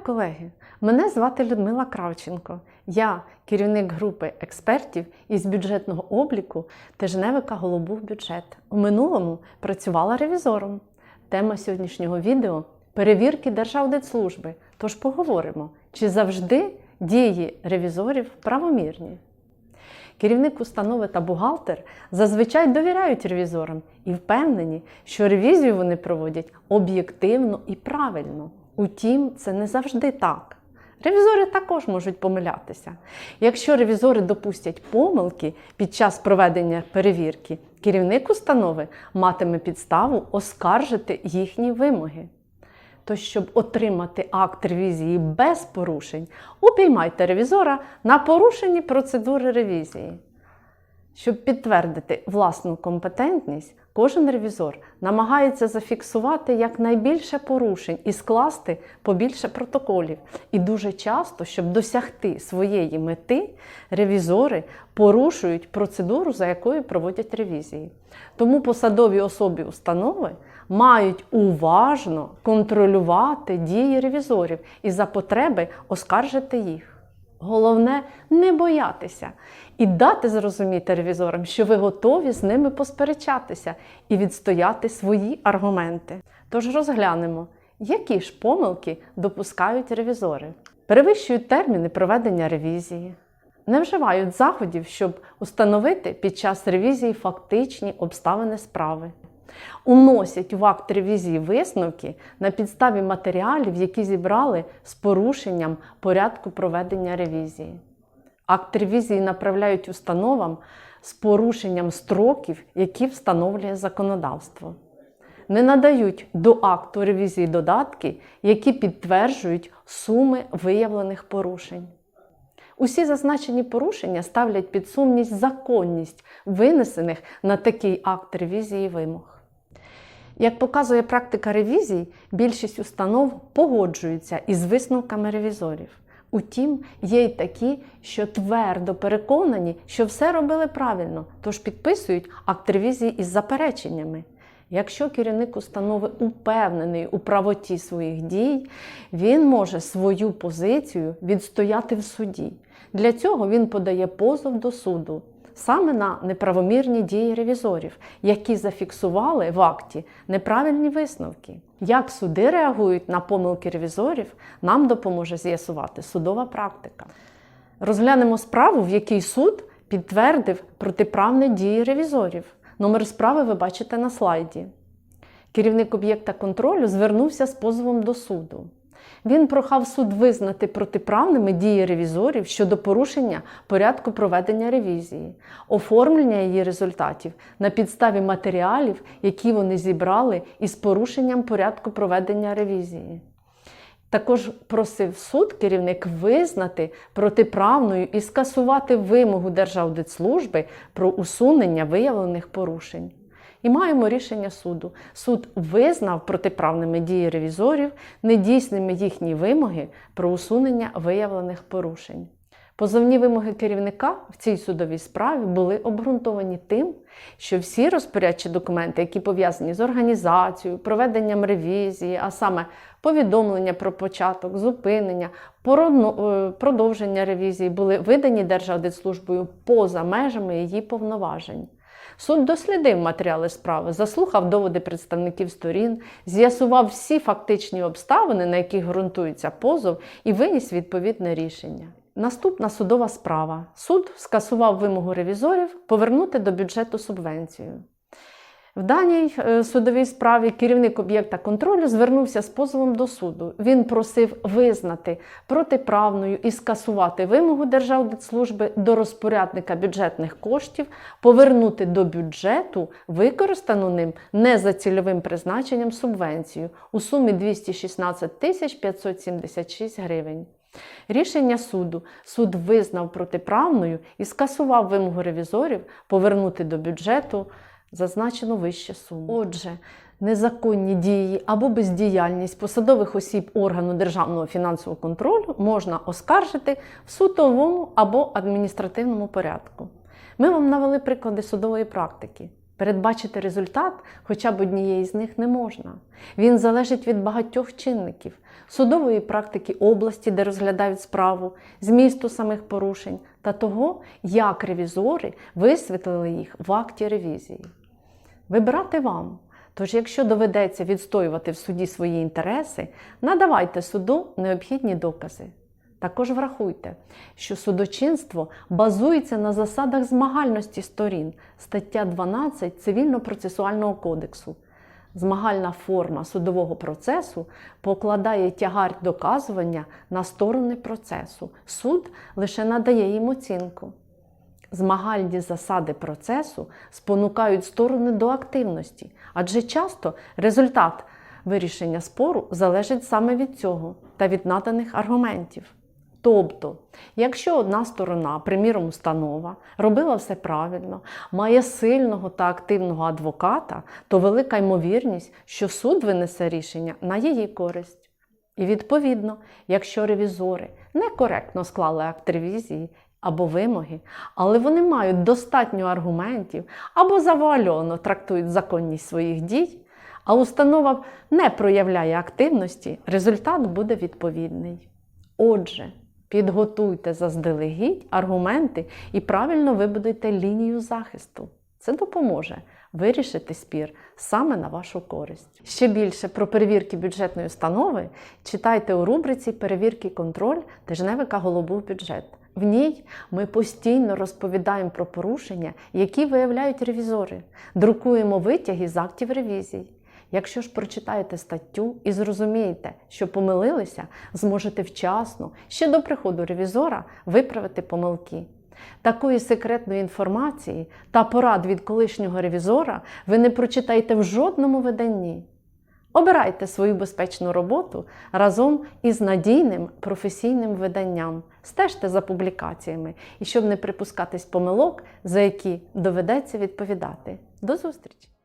колеги! Мене звати Людмила Кравченко. Я керівник групи експертів із бюджетного обліку Тижневика Голубув бюджет. У минулому працювала ревізором. Тема сьогоднішнього відео перевірки Держаудитслужби. Тож поговоримо, чи завжди дії ревізорів правомірні. Керівник установи та бухгалтер зазвичай довіряють ревізорам і впевнені, що ревізію вони проводять об'єктивно і правильно. Утім, це не завжди так. Ревізори також можуть помилятися. Якщо ревізори допустять помилки під час проведення перевірки, керівник установи матиме підставу оскаржити їхні вимоги. То, щоб отримати акт ревізії без порушень, упіймайте ревізора на порушенні процедури ревізії. Щоб підтвердити власну компетентність, кожен ревізор намагається зафіксувати якнайбільше порушень і скласти побільше протоколів. І дуже часто, щоб досягти своєї мети, ревізори порушують процедуру, за якою проводять ревізії. Тому посадові особи установи мають уважно контролювати дії ревізорів і за потреби оскаржити їх. Головне не боятися і дати зрозуміти ревізорам, що ви готові з ними посперечатися і відстояти свої аргументи. Тож розглянемо, які ж помилки допускають ревізори, перевищують терміни проведення ревізії, не вживають заходів, щоб установити під час ревізії фактичні обставини справи. Уносять в акт ревізії висновки на підставі матеріалів, які зібрали з порушенням порядку проведення ревізії. Акт ревізії направляють установам з порушенням строків, які встановлює законодавство. Не надають до акту ревізії додатки, які підтверджують суми виявлених порушень. Усі зазначені порушення ставлять під сумність законність винесених на такий акт ревізії вимог. Як показує практика ревізій, більшість установ погоджуються із висновками ревізорів. Утім, є й такі, що твердо переконані, що все робили правильно, тож підписують акт ревізії із запереченнями. Якщо керівник установи упевнений у правоті своїх дій, він може свою позицію відстояти в суді. Для цього він подає позов до суду саме на неправомірні дії ревізорів, які зафіксували в акті неправильні висновки. Як суди реагують на помилки ревізорів, нам допоможе з'ясувати судова практика. Розглянемо справу, в якій суд підтвердив протиправні дії ревізорів. Номер справи ви бачите на слайді. Керівник об'єкта контролю звернувся з позовом до суду. Він прохав суд визнати протиправними дії ревізорів щодо порушення порядку проведення ревізії, оформлення її результатів на підставі матеріалів, які вони зібрали із порушенням порядку проведення ревізії. Також просив суд керівник визнати протиправною і скасувати вимогу Держаудитслужби про усунення виявлених порушень. І маємо рішення суду. Суд визнав протиправними дії ревізорів, недійсними їхні вимоги про усунення виявлених порушень. Позовні вимоги керівника в цій судовій справі були обґрунтовані тим, що всі розпорядчі документи, які пов'язані з організацією, проведенням ревізії, а саме повідомлення про початок, зупинення, продовження ревізії, були видані Держаудитслужбою поза межами її повноважень. Суд дослідив матеріали справи, заслухав доводи представників сторін, з'ясував всі фактичні обставини, на яких ґрунтується позов, і виніс відповідне рішення. Наступна судова справа. Суд скасував вимогу ревізорів повернути до бюджету субвенцію. В даній е, судовій справі керівник об'єкта контролю звернувся з позовом до суду. Він просив визнати протиправною і скасувати вимогу Держаудитслужби до розпорядника бюджетних коштів, повернути до бюджету використану ним не за цільовим призначенням субвенцію у сумі 216 тисяч 576 гривень. Рішення суду суд визнав протиправною і скасував вимогу ревізорів повернути до бюджету зазначену вище суму. Отже, незаконні дії або бездіяльність посадових осіб органу державного фінансового контролю можна оскаржити в судовому або адміністративному порядку. Ми вам навели приклади судової практики. Передбачити результат хоча б однієї з них не можна. Він залежить від багатьох чинників судової практики області, де розглядають справу, змісту самих порушень та того, як ревізори висвітлили їх в акті ревізії. Вибирати вам. Тож, якщо доведеться відстоювати в суді свої інтереси, надавайте суду необхідні докази. Також врахуйте, що судочинство базується на засадах змагальності сторін, стаття 12 Цивільно-процесуального кодексу. Змагальна форма судового процесу покладає тягар доказування на сторони процесу. Суд лише надає їм оцінку. Змагальні засади процесу спонукають сторони до активності, адже часто результат вирішення спору залежить саме від цього та від наданих аргументів. Тобто, якщо одна сторона, приміром, установа, робила все правильно, має сильного та активного адвоката, то велика ймовірність, що суд винесе рішення на її користь. І відповідно, якщо ревізори некоректно склали акт ревізії або вимоги, але вони мають достатньо аргументів або завуальовано трактують законність своїх дій, а установа не проявляє активності, результат буде відповідний. Отже, підготуйте заздалегідь аргументи і правильно вибудуйте лінію захисту. Це допоможе вирішити спір саме на вашу користь. Ще більше про перевірки бюджетної установи читайте у рубриці Перевірки контроль Тижневика Голубув бюджет. В ній ми постійно розповідаємо про порушення, які виявляють ревізори, друкуємо витяги з актів ревізій. Якщо ж прочитаєте статтю і зрозумієте, що помилилися, зможете вчасно, ще до приходу ревізора, виправити помилки. Такої секретної інформації та порад від колишнього ревізора ви не прочитаєте в жодному виданні. Обирайте свою безпечну роботу разом із надійним професійним виданням. Стежте за публікаціями і щоб не припускатись помилок, за які доведеться відповідати. До зустрічі!